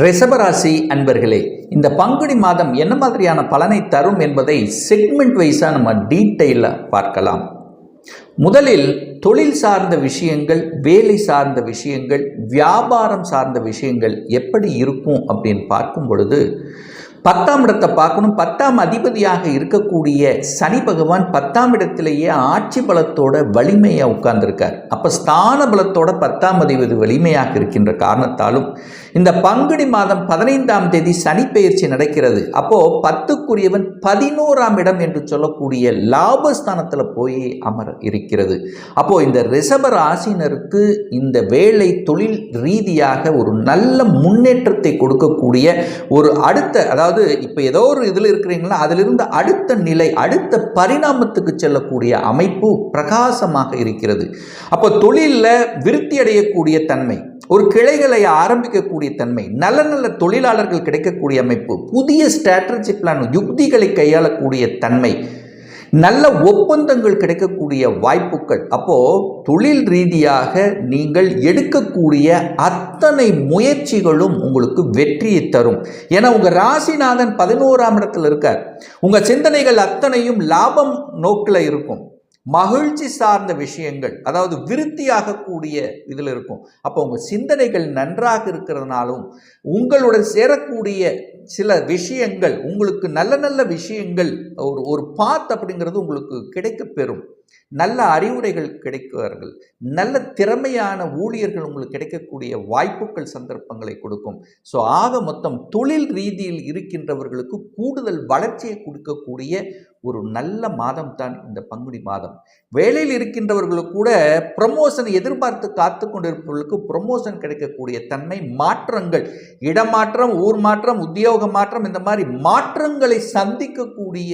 ரிஷபராசி அன்பர்களே இந்த பங்குனி மாதம் என்ன மாதிரியான பலனை தரும் என்பதை செக்மெண்ட் வைஸாக நம்ம டீட்டெயிலாக பார்க்கலாம். முதலில் தொழில் சார்ந்த விஷயங்கள் வேலை சார்ந்த விஷயங்கள் வியாபாரம் சார்ந்த விஷயங்கள் எப்படி இருக்கும் அப்படின்னு பார்க்கும் பொழுது பத்தாம் இடத்தை பார்க்கணும். பத்தாம் அதிபதியாக இருக்கக்கூடிய சனி பகவான் பத்தாம் இடத்திலேயே ஆட்சி பலத்தோட வலிமையாக உட்கார்ந்துருக்கார். அப்போ ஸ்தான பலத்தோட பத்தாம் அதிபதி வலிமையாக இருக்கின்ற காரணத்தாலும் இந்த பங்குனி மாதம் பதினைந்தாம் தேதி சனி பெயர்ச்சி நடக்கிறது. அப்போது பத்துக்குரியவன் பதினோராம் இடம் என்று சொல்லக்கூடிய லாபஸ்தானத்தில் போய் அமர இருக்கிறது. அப்போது இந்த ரிஷப ராசினருக்கு இந்த வேலை தொழில் ரீதியாக ஒரு நல்ல முன்னேற்றத்தை கொடுக்கக்கூடிய ஒரு அடுத்த அதாவது இப்போ ஏதோ ஒரு இதில் இருக்கிறீங்களா அதிலிருந்து அடுத்த நிலை அடுத்த பரிணாமத்துக்கு செல்லக்கூடிய அமைப்பு பிரகாசமாக இருக்கிறது. அப்போ தொழிலில் விருத்தி அடையக்கூடிய தன்மை ஒரு கிளைகளை ஆரம்பிக்கக்கூடிய தன்மை நல்ல நல்ல தொழிலாளர்கள் கிடைக்கக்கூடிய அமைப்பு புதிய ஸ்ட்ராட்டஜி பிளான் யுக்திகளை கையாளக்கூடிய தன்மை நல்ல ஒப்பந்தங்கள் கிடைக்கக்கூடிய வாய்ப்புகள். அப்போ தொழில் ரீதியாக நீங்கள் எடுக்கக்கூடிய அத்தனை முயற்சிகளும் உங்களுக்கு வெற்றியை தரும். ஏன்னா உங்க ராசிநாதன் பதினோராம் இடத்துல இருக்கார். உங்க சிந்தனைகள் அத்தனையும் லாபம் நோக்கில் இருக்கும். மகிழ்ச்சி சார்ந்த விஷயங்கள் அதாவது விருத்தியாகக்கூடிய இதில் இருக்கும். அப்போ உங்கள் சிந்தனைகள் நன்றாக இருக்கிறதுனாலும் உங்களுடன் சேரக்கூடிய சில விஷயங்கள் உங்களுக்கு நல்ல நல்ல விஷயங்கள் ஒரு ஒரு பாத் அப்படிங்கிறது உங்களுக்கு கிடைக்கப் பெறும் நல்ல அறிவுரைகள் கிடைக்குவார்கள் நல்ல திறமையான ஊழியர்கள் உங்களுக்கு கிடைக்கக்கூடிய வாய்ப்புகள் சந்தர்ப்பங்களை கொடுக்கும். ஸோ ஆக மொத்தம் தொழில் ரீதியில் இருக்கின்றவர்களுக்கு கூடுதல் வளர்ச்சியை கொடுக்கக்கூடிய ஒரு நல்ல மாதம் தான் இந்த பங்குனி மாதம். வேலையில் இருக்கின்றவர்களுக்கு கூட ப்ரமோஷன் எதிர்பார்த்து காத்து கொண்டிருப்பவர்களுக்கு ப்ரமோஷன் கிடைக்கக்கூடிய தன்மை மாற்றங்கள் இடமாற்றம் ஊர் மாற்றம் உத்தியோக மாற்றம் இந்த மாதிரி மாற்றங்களை சந்திக்கக்கூடிய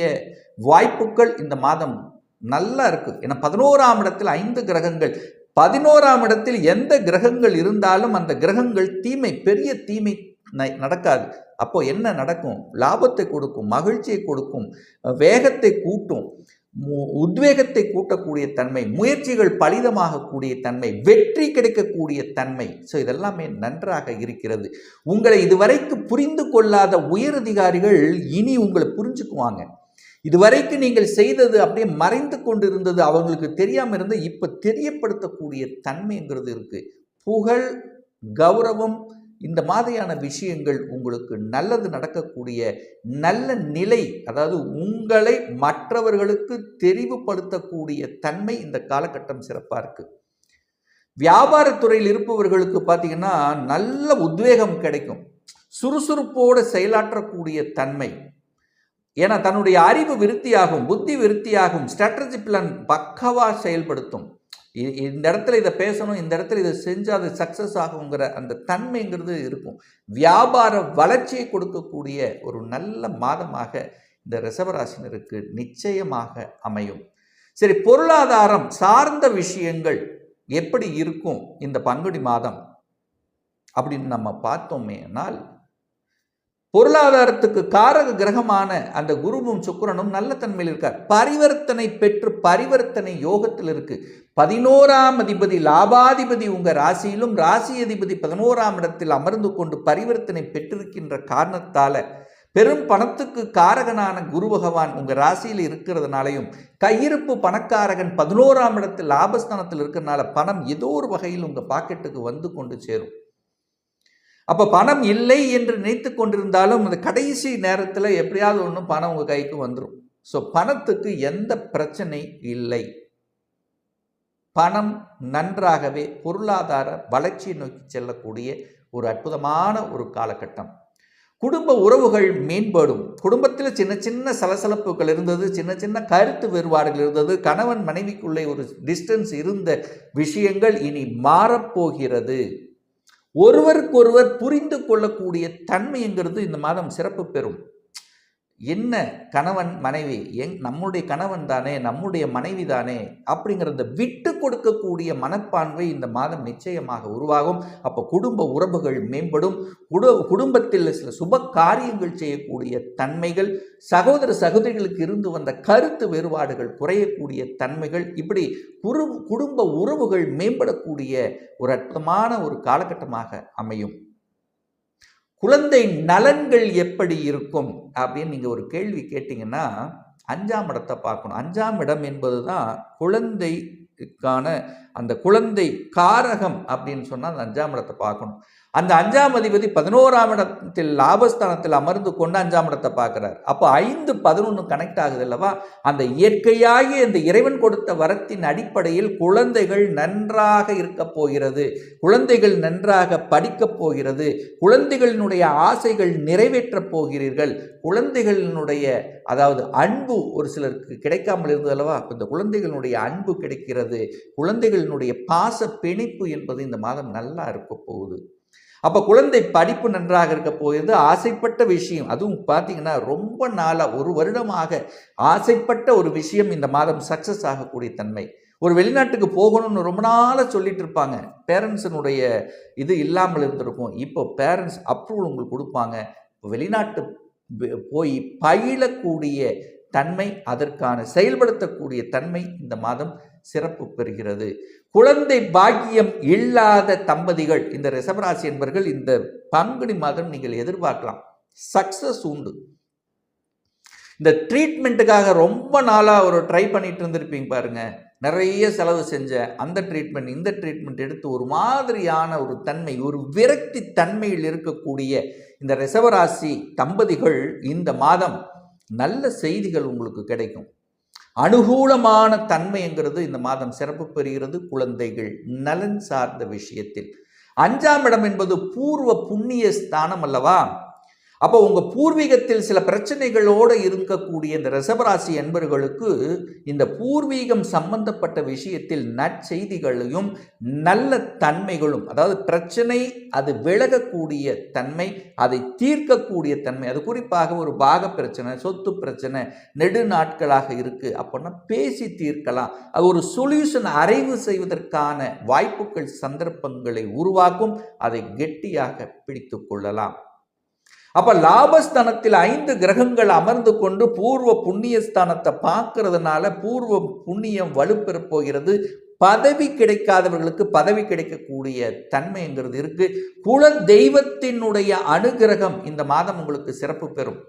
வாய்ப்புகள் இந்த மாதம் நல்லா இருக்குது ஏன்னா பதினோராம் இடத்தில் ஐந்து கிரகங்கள். பதினோராம் இடத்தில் எந்த கிரகங்கள் இருந்தாலும் அந்த கிரகங்கள் தீமை பெரிய தீமை ந- நடக்காது. அப்போ என்ன நடக்கும்? லாபத்தை கொடுக்கும் மகிழ்ச்சியை கொடுக்கும் வேகத்தை கூட்டும் மு- உத்வேகத்தை கூட்டக்கூடிய தன்மை முயற்சிகள் பலிதமாகக்கூடிய தன்மை வெற்றி கிடைக்கக்கூடிய தன்மை. ஸோ இதெல்லாமே நன்றாக இருக்கிறது. உங்களை இதுவரைக்கும் புரிந்து கொள்ளாத உயரதிகாரிகள் இனி உங்களை புரிஞ்சுக்குவாங்க. இதுவரைக்கும் நீங்கள் செய்தது அப்படியே மறைந்து கொண்டிருந்தது அவங்களுக்கு தெரியாமல் இருந்த இப்போ தெரியப்படுத்தக்கூடிய தன்மைங்கிறது இருக்குது புகழ் கௌரவம் இந்த மாதிரியான விஷயங்கள் உங்களுக்கு நல்லது நடக்கக்கூடிய நல்ல நிலை அதாவது உங்களை மற்றவர்களுக்கு தெரிவுபடுத்தக்கூடிய தன்மை இந்த காலகட்டம் சிறப்பாக இருக்குது வியாபாரத்துறையில் இருப்பவர்களுக்கு பார்த்தீங்கன்னா நல்ல உத்வேகம் கிடைக்கும். சுறுசுறுப்போடு செயலாற்றக்கூடிய தன்மை. ஏன்னா தன்னுடைய அறிவு விருத்தியாகும் புத்தி விருத்தியாகும் ஸ்ட்ராட்டஜி பிளான் பக்கவாக செயல்படுத்தும். இ- இந்த இடத்துல இதை பேசணும் இந்த இடத்துல இதை செஞ்சால் அது சக்ஸஸ் ஆகுங்கிற அந்த தன்மைங்கிறது இருக்கும். வியாபார வளர்ச்சியை கொடுக்கக்கூடிய ஒரு நல்ல மாதமாக இந்த ரிசவராசினருக்கு நிச்சயமாக அமையும். சரி பொருளாதாரம் சார்ந்த விஷயங்கள் எப்படி இருக்கும் இந்த பங்குடி மாதம்? அப்படின்னு நம்ம பார்த்தோமேனால் பொருளாதாரத்துக்கு காரக கிரகமான அந்த குருவும் சுக்கரனும் நல்ல தன்மையில் இருக்கார். பரிவர்த்தனை பெற்று பரிவர்த்தனை யோகத்தில் இருக்கு. பதினோராம் அதிபதி லாபாதிபதி உங்க ராசியிலும் ராசி அதிபதி பதினோராம் இடத்தில் அமர்ந்து கொண்டு பரிவர்த்தனை பெற்றிருக்கின்ற காரணத்தால பெரும் பணத்துக்கு காரகனான குரு பகவான் உங்க ராசியில் இருக்கிறதுனாலையும் கையிருப்பு பணக்காரகன் பதினோராம் இடத்தில் லாபஸ்தானத்தில் இருக்கிறனால பணம் ஏதோ ஒரு வகையில் உங்க பாக்கெட்டுக்கு வந்து கொண்டு சேரும். அப்போ பணம் இல்லை என்று நினைத்து கொண்டிருந்தாலும் அந்த கடைசி நேரத்தில் எப்படியாவது ஒன்றும் பணம் உங்கள் கைக்கு வந்துடும் ஸோ பணத்துக்கு எந்த பிரச்சனை இல்லை. பணம் நன்றாகவே பொருளாதார வளர்ச்சியை நோக்கி செல்லக்கூடிய ஒரு அற்புதமான ஒரு காலகட்டம். குடும்ப உறவுகள் மேம்படும். குடும்பத்தில் சின்ன சின்ன சலசலப்புகள் இருந்தது சின்ன சின்ன கருத்து வேறுபாடுகள் இருந்தது கணவன் மனைவிக்குள்ளே ஒரு டிஸ்டன்ஸ் இருந்த விஷயங்கள் இனி மாறப்போகிறது. ஒருவருக்கொருவர் புரிந்து கொள்ளக்கூடிய தன்மைங்கிறது இந்த மாதம் சிறப்பு பெறும். என்ன கணவன் மனைவி? எங் நம்முடைய கணவன் தானே நம்முடைய மனைவி தானே அப்படிங்கிறத விட்டு கொடுக்கக்கூடிய மனப்பான்மை இந்த மாதம் நிச்சயமாக உருவாகும். அப்போ குடும்ப உறவுகள் மேம்படும். குடு குடும்பத்தில் சில சுப காரியங்கள் செய்யக்கூடிய தன்மைகள் சகோதர சகோதரிகளுக்கு இருந்து வந்த கருத்து வேறுபாடுகள் குறையக்கூடிய தன்மைகள் இப்படி குரு குடும்ப உறவுகள் மேம்படக்கூடிய ஒரு அற்புதமான ஒரு காலகட்டமாக அமையும். குழந்தை நலன்கள் எப்படி இருக்கும் அப்படின்னு நீங்கள் ஒரு கேள்வி கேட்டிங்கன்னா அஞ்சாம் இடத்தை பார்க்கணும். அஞ்சாம் இடம் என்பது தான் குழந்தைக்கான அந்த குழந்தை காரகம் அப்படின்னு சொன்னால் அந்த அஞ்சாம் இடத்தை பார்க்கணும். அந்த அஞ்சாம் அதிபதி பதினோராம் இடத்தில் லாபஸ்தானத்தில் அமர்ந்து கொண்டு அஞ்சாம் இடத்தை பார்க்குறார். அப்போ ஐந்து பதினொன்று கனெக்ட் ஆகுது அல்லவா? அந்த இயற்கையாகி அந்த இறைவன் கொடுத்த வரத்தின் அடிப்படையில் குழந்தைகள் நன்றாக இருக்க போகிறது. குழந்தைகள் நன்றாக படிக்கப் போகிறது. குழந்தைகளினுடைய ஆசைகள் நிறைவேற்றப் போகிறீர்கள். குழந்தைகளினுடைய அதாவது அன்பு ஒரு சிலருக்கு கிடைக்காமல் இருந்தது அல்லவா? இந்த குழந்தைகளினுடைய அன்பு கிடைக்கிறது. குழந்தைகளினுடைய பாச பிணைப்பு என்பது இந்த மாதம் நல்லா இருக்க போகுது. அப்போ குழந்தை படிப்பு நன்றாக இருக்க போகிறது. ஆசைப்பட்ட விஷயம் அதுவும் பார்த்தீங்கன்னா ரொம்ப நாளாக ஒரு வருடமாக ஆசைப்பட்ட ஒரு விஷயம் இந்த மாதம் சக்ஸஸ் ஆகக்கூடிய தன்மை. ஒரு வெளிநாட்டுக்கு போகணும்னு ரொம்ப நாளாக சொல்லிட்டு இருப்பாங்க. பேரண்ட்ஸினுடைய இது இல்லாமல் இருந்திருக்கும். இப்போ பேரண்ட்ஸ் அப்ரூவல் உங்களுக்கு கொடுப்பாங்க. வெளிநாட்டு போய் பயிலக்கூடிய தன்மை அதற்கான செயல்படுத்தக்கூடிய தன்மை இந்த மாதம் சிறப்பு பெறுகிறது. குழந்தை பாக்கியம் இல்லாத தம்பதிகள் இந்த ரிசவராசி என்பவர்கள் இந்த பங்குனி மாதம் நீங்கள் எதிர்பார்க்கலாம். சக்சஸ் உண்டு. இந்த ட்ரீட்மெண்ட்டுக்காக ரொம்ப நாளாக ஒரு ட்ரை பண்ணிட்டு இருந்திருப்பீங்க பாருங்க. நிறைய செலவு செஞ்ச அந்த ட்ரீட்மெண்ட் இந்த ட்ரீட்மெண்ட் எடுத்து ஒரு மாதிரியான ஒரு தன்மை ஒரு விரக்தி தன்மையில் இருக்கக்கூடிய இந்த ரிசவராசி தம்பதிகள் இந்த மாதம் நல்ல செய்திகள் உங்களுக்கு கிடைக்கும். அனுகூலமான தன்மைங்கிறது இந்த மாதம் சிறப்பு பெறுகிறது. குழந்தைகள் நலன் சார்ந்த விஷயத்தில். அஞ்சாம் இடம் என்பது பூர்வ புண்ணிய ஸ்தானம் அல்லவா? அப்போ உங்கள் பூர்வீகத்தில் சில பிரச்சனைகளோடு இருக்கக்கூடிய இந்த ரிசபராசி என்பவர்களுக்கு இந்த பூர்வீகம் சம்பந்தப்பட்ட விஷயத்தில் நற்செய்திகளையும் நல்ல தன்மைகளும் அதாவது பிரச்சனை அது விலகக்கூடிய தன்மை அதை தீர்க்கக்கூடிய தன்மை அது குறிப்பாக ஒரு பாக பிரச்சனை சொத்து பிரச்சனை நெடு நாட்களாக இருக்குது அப்படின்னா பேசி தீர்க்கலாம். அது ஒரு சொல்யூஷன் அறைவு செய்வதற்கான வாய்ப்புகள் சந்தர்ப்பங்களை உருவாக்கும் அதை கெட்டியாக பிடித்து கொள்ளலாம். அப்ப லாபஸ்தானத்தில் ஐந்து கிரகங்கள் அமர்ந்து கொண்டு பூர்வ புண்ணியஸ்தானத்தை பார்க்கறதுனால பூர்வ புண்ணியம் வலுப்பெறப் போகிறது. பதவி கிடைக்காதவர்களுக்கு பதவி கிடைக்கக்கூடிய தன்மைங்கிறது இருக்கு. குல தெய்வத்தினுடைய அனுகிரகம் இந்த மாதம் உங்களுக்கு சிறப்பு பெறும்.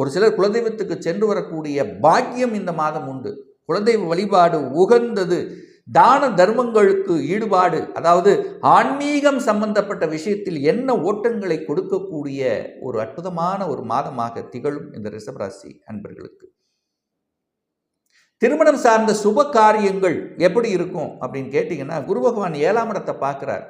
ஒரு சிலர் குலதெய்வத்துக்கு சென்று வரக்கூடிய பாக்கியம் இந்த மாதம் உண்டு. குலதெய்வ வழிபாடு உகந்தது. தான தர்மங்களுக்கு ஈடுபாடு அதாவது ஆன்மீகம் சம்பந்தப்பட்ட விஷயத்தில் என்ன ஓட்டங்களை கொடுக்கக்கூடிய ஒரு அற்புதமான ஒரு மாதமாக திகழும் இந்த ரிஷபராசி அன்பர்களுக்கு. திருமணம் சார்ந்த சுப காரியங்கள் எப்படி இருக்கும் அப்படின்னு கேட்டிங்கன்னா குரு பகவான் ஏழாம் இடத்தை பார்க்குறார்.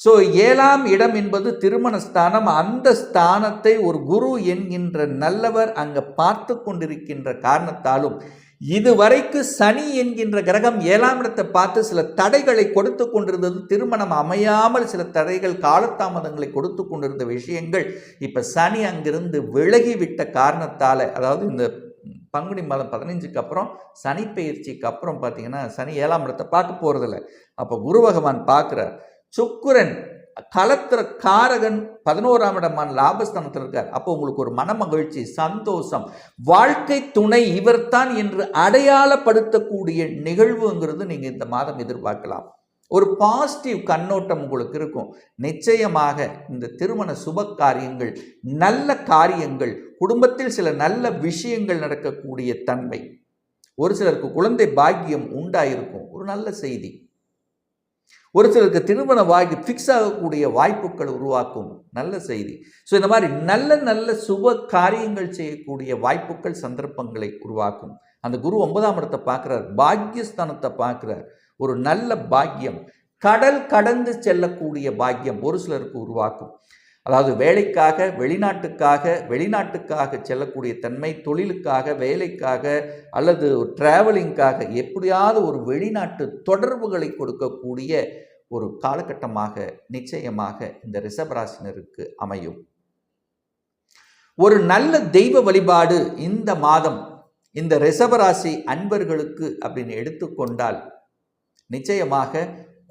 ஸோ ஏழாம் இடம் என்பது திருமண ஸ்தானம் அந்த ஸ்தானத்தை ஒரு குரு என்கின்ற நல்லவர் அங்கே பார்த்து கொண்டிருக்கின்ற காரணத்தாலும் இதுவரைக்கு சனி என்கின்ற கிரகம் ஏழாம் இடத்தை பார்த்து சில தடைகளை கொடுத்து கொண்டிருந்தது. திருமணம் அமையாமல் சில தடைகள் காலதாமதங்களை கொடுத்து கொண்டிருந்த விஷயங்கள் இப்போ சனி அங்கிருந்து விலகிவிட்ட காரணத்தால் அதாவது இந்த பங்குனி மாதம் பதினஞ்சுக்கு அப்புறம் சனி பயிற்சிக்கு அப்புறம் பார்த்தீங்கன்னா சனி ஏழாம் இடத்தை பார்க்க போகிறதில்ல அப்போ குரு பகவான் பார்க்குறார் சுக்குரன் கலத்திர காரகன் பதினோராம் இடமான லாபஸ்தானத்தில் இருக்கார். அப்போ உங்களுக்கு ஒரு மன மகிழ்ச்சி சந்தோஷம். வாழ்க்கை துணை இவர்தான் என்று அடையாளப்படுத்தக்கூடிய நிகழ்வுங்கிறது நீங்கள் இந்த மாதம் எதிர்பார்க்கலாம். ஒரு பாசிட்டிவ் கண்ணோட்டம் உங்களுக்கு இருக்கும். நிச்சயமாக இந்த திருமண சுப காரியங்கள் நல்ல காரியங்கள் குடும்பத்தில் சில நல்ல விஷயங்கள் நடக்கக்கூடிய தன்மை. ஒரு சிலருக்கு குழந்தை பாக்கியம் உண்டாயிருக்கும். ஒரு நல்ல செய்தி. ஒரு சிலருக்கு திருமண வாங்கி ஃபிக்ஸ் ஆகக்கூடிய வாய்ப்புகள் உருவாக்கும். நல்ல செய்தி. ஸோ இந்த மாதிரி நல்ல நல்ல சுப காரியங்கள் செய்யக்கூடிய வாய்ப்புகள் சந்தர்ப்பங்களை உருவாக்கும். அந்த குரு ஒன்பதாம் இடத்தை பார்க்குறார். பாக்கியஸ்தானத்தை பார்க்குறார். ஒரு நல்ல பாக்கியம். கடல் கடந்து செல்லக்கூடிய பாக்கியம் ஒரு சிலருக்கு உருவாக்கும். அதாவது வேலைக்காக வெளிநாட்டுக்காக வெளிநாட்டுக்காக செல்லக்கூடிய தன்மை தொழிலுக்காக வேலைக்காக அல்லது டிராவலிங்காக எப்படியாவது ஒரு வெளிநாட்டு தொடர்புகளை கொடுக்கக்கூடிய ஒரு காலகட்டமாக நிச்சயமாக இந்த ரிஷபராசினருக்கு அமையும். ஒரு நல்ல தெய்வ வழிபாடு இந்த மாதம் இந்த ரிஷபராசி அன்பர்களுக்கு அப்படின்னு எடுத்துக்கொண்டால் நிச்சயமாக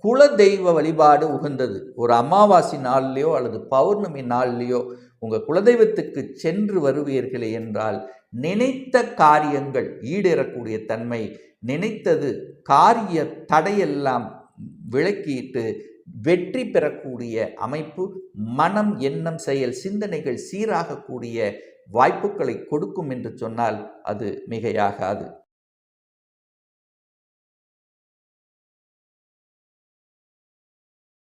குல தெய்வ வழிபாடு உகந்தது. ஒரு அமாவாசை நாள்லேயோ அல்லது பௌர்ணமி நாள்லேயோ உங்கள் குலதெய்வத்துக்கு சென்று வருவீர்களே என்றால் நினைத்த காரியங்கள் ஈடேறக்கூடிய தன்மை நினைத்தது காரிய தடையெல்லாம் விளக்கிட்டு வெற்றி பெறக்கூடிய அமைப்பு மனம் எண்ணம் செயல் சிந்தனைகள் சீராகக்கூடிய வாய்ப்புகளை கொடுக்கும் என்று சொன்னால் அது மிகையாகாது.